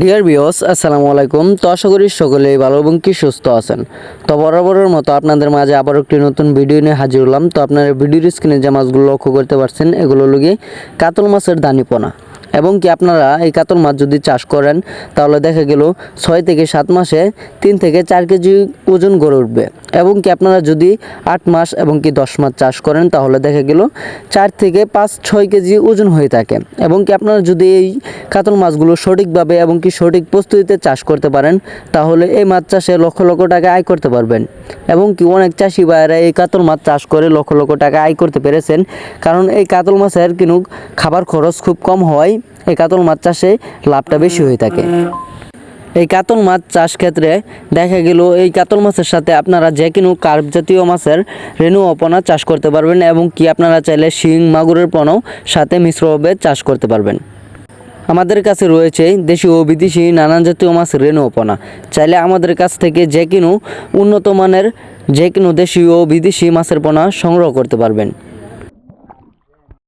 Deer বিওস আসসালামু আলাইকুম। তো আশা করি সকলেই ভালো এবং কি সুস্থ আছেন। তো বরাবরের মতো আপনাদের মাঝে আবার একটি নতুন ভিডিও নিয়ে হাজির হলাম। তো আপনারা ভিডিওর স্ক্রিনে যে মাছগুলো লক্ষ্য করতে পারছেন, এগুলো লগে কাতল মাছের দানিপনা। এবং কি আপনারা এই কাতল মাছ যদি চাষ করেন, তাহলে দেখা গেল ছয় থেকে সাত মাসে তিন থেকে চার কেজি ওজন গড়ে উঠবে। এবং কি আপনারা যদি আট মাস এবং কি দশ মাস চাষ করেন, তাহলে দেখা গেল চার থেকে পাঁচ ছয় কেজি ওজন হয়ে থাকে। এবং কি আপনারা যদি এই কাতল মাছগুলো সঠিকভাবে এবং কি সঠিক প্রস্তুতিতে চাষ করতে পারেন, তাহলে এই মাছ চাষে লক্ষ লক্ষ টাকা আয় করতে পারবেন। এবং কি অনেক চাষি ভাইয়েরা এই কাতল মাছ চাষ করে লক্ষ লক্ষ টাকা আয় করতে পেরেছেন। কারণ এই কাতল মাছের কিন্তু খাবার খরচ খুব কম হয়, এই কাতল মাছ চাষে লাভটা বেশি হয়ে থাকে। এই কাতল মাছ চাষ ক্ষেত্রে দেখা গেল, এই কাতল মাছের সাথে আপনারা যে কোনো কার্প জাতীয় মাছের রেণু অপনা চাষ করতে পারবেন এবং কি আপনারা চাইলে শিং, মাগুরের পনাও সাথে মিশ্রভাবে চাষ করতে পারবেন। আমাদের কাছে রয়েছে দেশি ও বিদেশি নানান জাতীয় মাছ, রেণু অপনা চাইলে আমাদের কাছ থেকে যে কোনো উন্নত মানের যে কোনো দেশি ও বিদেশি মাছের পোনা সংগ্রহ করতে পারবেন।